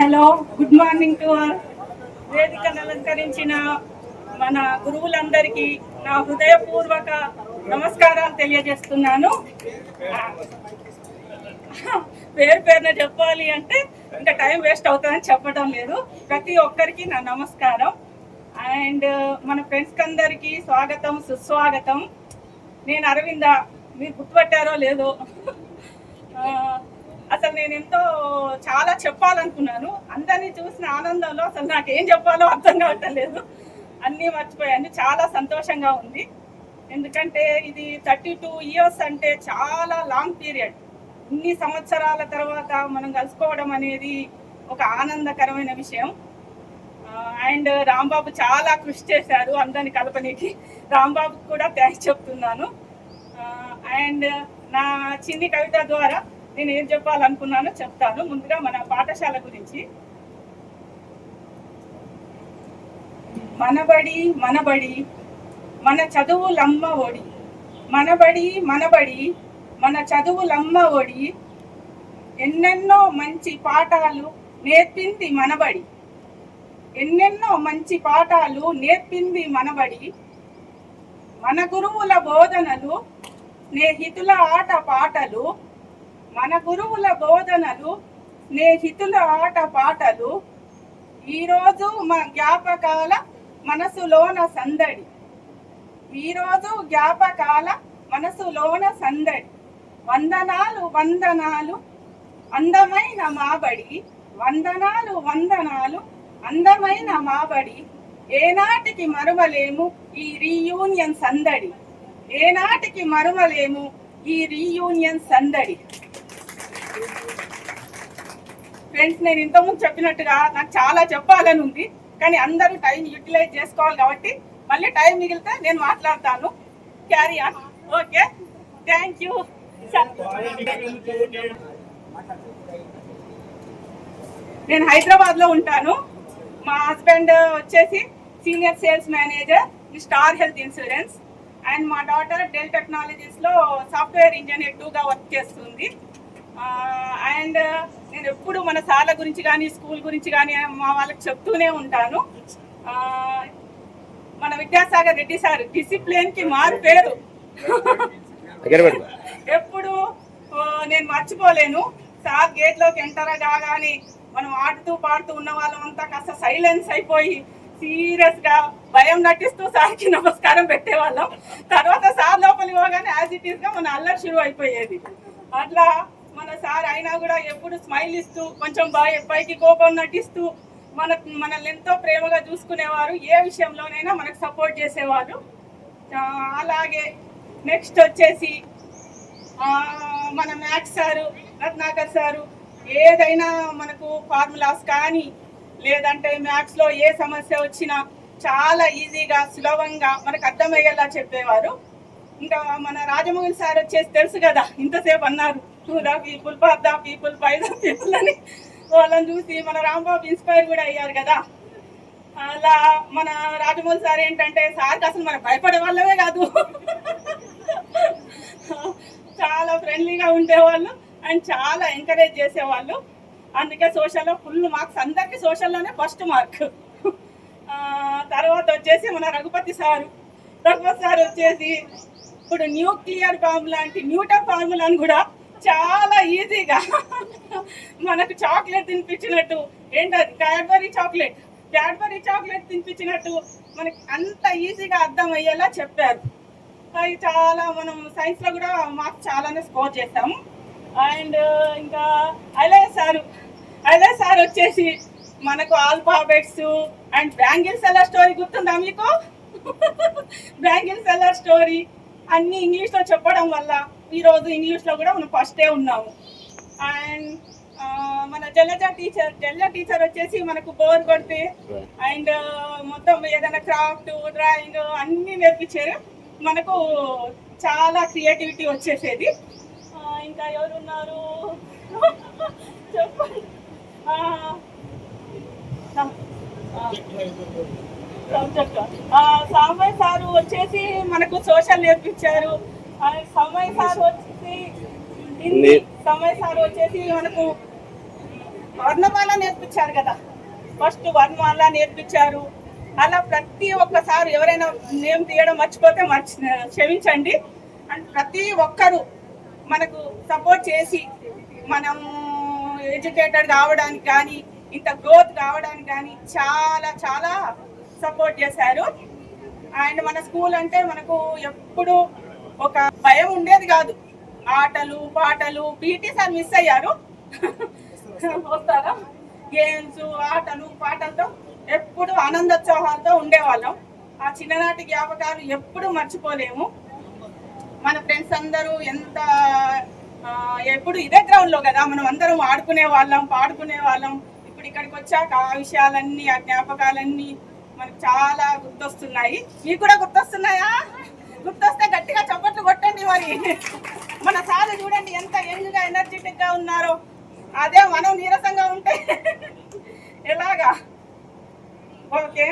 Hello good morning to all. వేదికను అలంకరించిన మన గురువులందరికీ నా హృదయపూర్వక నమస్కారాలు తెలియజేస్తున్నాను. పేరు పేరున చెప్పాలి అంటే ఇంకా టైం వేస్ట్ అవుతుందని చెప్పడం లేదు. ప్రతి ఒక్కరికి నా నమస్కారం. అండ్ మన ఫ్రెండ్స్కి అందరికీ స్వాగతం సుస్వాగతం. నేను అరవింద మీరు గుర్తుపట్టారో లేదో? అసలు నేను ఎంతో చాలా చెప్పాలనుకున్నాను. అందరినీ చూసిన ఆనందంలో అసలు నాకు ఏం చెప్పాలో అర్థం కావట్లేదు. అన్నీ మర్చిపోయాను. చాలా సంతోషంగా ఉంది. ఎందుకంటే ఇది థర్టీ టూ ఇయర్స్ అంటే చాలా లాంగ్ పీరియడ్. ఇన్ని సంవత్సరాల తర్వాత మనం కలుసుకోవడం అనేది ఒక ఆనందకరమైన విషయం. అండ్ రాంబాబు చాలా కృషి చేశారు అందరిని కలపనికి. రాంబాబుకి కూడా థ్యాంక్స్ చెప్తున్నాను. అండ్ నా చిన్ని కవిత ద్వారా నేను ఏం చెప్పాలనుకున్నానో చెప్తాను. ముందుగా మన పాఠశాల గురించి. మనబడి మనబడి మన చదువులమ్మ ఒడి. మనబడి మనబడి మన చదువులమ్మ ఒడి. ఎన్నెన్నో మంచి పాఠాలు నేర్పింది మనబడి. ఎన్నెన్నో మంచి పాఠాలు నేర్పింది మనబడి. మన గురువుల బోధనలు స్నేహితుల ఆట పాటలు మన గురువుల బోధనలు స్నేహితుల ఆట పాటలు ఈరోజు మా జ్ఞాపకాల మనసులోన సందడి. ఈరోజు జ్ఞాపకాల మనసులోన సందడి. వందనాలు వందనాలు అందమైన మాబడి. వందనాలు వందనాలు అందమైన మాబడి. ఏనాటికి మరువలేము ఈ రీయూనియన్ సందడి. ఏనాటికి మరువలేము ఈ రీయూనియన్ సందడి. ఫ్రెండ్స్ నేను ఇంతకుముందు చెప్పినట్టుగా నాకు చాలా చెప్పాలని ఉంది. కానీ అందరూ టైం యూటిలైజ్ చేసుకోవాలి కాబట్టి మళ్ళీ టైం మిగిలితే నేను మాట్లాడతాను. Carry on okay thank you నేను హైదరాబాద్లో ఉంటాను. మా హస్బెండ్ వచ్చేసి senior sales manager star health insurance and మా డాటర్ డెల్ టెక్నాలజీస్లో సాఫ్ట్వేర్ ఇంజనీర్ టూగా వర్క్ చేస్తుంది. Uh, అండ్ నేను ఎప్పుడు మన సార్ల గురించి కానీ స్కూల్ గురించి కానీ మా వాళ్ళకి చెప్తూనే ఉంటాను. మన విద్యాసాగర్ రెడ్డి సార్ డిసిప్లిన్కి మారు పేరు. ఎప్పుడు నేను మర్చిపోలేను. సార్ గేట్లోకి ఎంటర్ కాగానే మనం ఆడుతూ పాడుతూ ఉన్న వాళ్ళం అంతా కాస్త సైలెన్స్ అయిపోయి సీరియస్గా భయం నటిస్తూ సార్కి నమస్కారం పెట్టేవాళ్ళం. తర్వాత సార్ లోపలికి పోగానే యాజ్ ఇట్ ఈస్గా మన అల్లరి షురు అయిపోయేది అట్లా మన సార్ అయినా కూడా ఎప్పుడు స్మైల్ ఇస్తూ కొంచెం బాయ్ పైకి కోపం నటిస్తూ మన మనల్ని ఎంతో ప్రేమగా చూసుకునేవారు. ఏ విషయంలోనైనా మనకు సపోర్ట్ చేసేవారు. అలాగే నెక్స్ట్ వచ్చేసి మన మ్యాథ్స్ సారు రత్నాకర్ సారు ఏదైనా మనకు ఫార్ములాస్ కానీ లేదంటే మ్యాథ్స్లో ఏ సమస్య వచ్చినా చాలా ఈజీగా సులభంగా మనకు అర్థమయ్యేలా చెప్పేవారు. ఇంకా మన రాజమౌళి సార్ వచ్చేసి తెలుసు కదా ఇంతసేపు అన్నారు to people for the people by people అని. వాళ్ళని చూసి మన రాంబాబు ఇన్స్పైర్ కూడా అయ్యారు కదా. అలా మన రాజమౌళి సార్ ఏంటంటే సార్కి అసలు మనం భయపడే వాళ్ళమే కాదు. చాలా ఫ్రెండ్లీగా ఉండేవాళ్ళు అండ్ చాలా ఎంకరేజ్ చేసేవాళ్ళు. అందుకే సోషల్లో ఫుల్ మార్క్స్ అందరికీ సోషల్లోనే ఫస్ట్ మార్క్. తర్వాత వచ్చేసి మన రఘుపతి సారు రఘుపతి సార్ వచ్చేసి ఇప్పుడు న్యూక్లియర్ బాంబు లాంటి న్యూటన్ ఫార్ములాను కూడా చాలా ఈజీగా మనకు చాక్లెట్ తినిపించినట్టు ఏంటది క్యాడ్బరీ చాక్లెట్. క్యాడ్బరీ చాక్లెట్ తినిపించినట్టు మనకి అంత ఈజీగా అర్థం అయ్యేలా చెప్పారు. అది చాలా మనం సైన్స్లో కూడా మార్క్స్ చాలానే స్కోర్ చేసాము అండ్ ఇంకా ఐలయ్య సారు. ఐలయ్య సార్ వచ్చేసి మనకు alphabets and bangle seller story గుర్తుందా మీకు? బ్యాంగిల్ సెల్లర్ స్టోరీ అన్ని ఇంగ్లీష్లో చెప్పడం వల్ల ఈ రోజు ఇంగ్లీష్లో కూడా మనం ఫస్టే ఉన్నాము. అండ్ మన జలజ టీచర్ జలజ టీచర్ వచ్చేసి మనకు బోర్ కొడితే అండ్ మొత్తం ఏదైనా క్రాఫ్ట్ డ్రాయింగ్ అన్ని నేర్పించారు మనకు చాలా క్రియేటివిటీ వచ్చేసేది. ఇంకా ఎవరున్నారు? చెప్పండి. సాంబయ్య సారు వచ్చేసి మనకు సోషల్ నేర్పించారు. సమయ సార్ వచ్చేసి సమయ సార్ వచ్చేసి మనకు వర్ణమాల నేర్పించారు కదా. ఫస్ట్ వర్ణమాల నేర్పించారు. అలా ప్రతి ఒక్కసారి ఎవరైనా నేమ్ తీయడం మర్చిపోతే మర్చి క్షమించండి. అండ్ ప్రతి ఒక్కరు మనకు సపోర్ట్ చేసి మనం ఎడ్యుకేటెడ్ కావడానికి కానీ ఇంత గ్రోత్ కావడానికి కానీ చాలా చాలా సపోర్ట్ చేశారు. అండ్ మన స్కూల్ అంటే మనకు ఎప్పుడు ఒక భయం ఉండేది కాదు. ఆటలు పాటలు పీటీ సార్ మిస్ అయ్యారు. వస్తారా? గేమ్స్ ఆటలు పాటలతో ఎప్పుడు ఆనందోత్సవాలతో ఉండేవాళ్ళం. ఆ చిన్ననాటి జ్ఞాపకాలు ఎప్పుడు మర్చిపోలేము. మన ఫ్రెండ్స్ అందరూ ఎంత ఎప్పుడు ఇదే గ్రౌండ్లో కదా మనం అందరం ఆడుకునే వాళ్ళం పాడుకునే వాళ్ళం. ఇప్పుడు ఇక్కడికి వచ్చాక ఆ విషయాలన్నీ ఆ జ్ఞాపకాలన్నీ మనకు చాలా గుర్తొస్తున్నాయి. మీకు కూడా గుర్తొస్తున్నాయా? గుర్తొస్తే గట్టిగా చప్పట్లు కొట్టండి మరి. మన సార్ చూడండి ఎంత యంగ్గా ఎనర్జెటిక్గా ఉన్నారో. అదే మనం నీరసంగా ఉంటే ఎలాగా? ఓకే.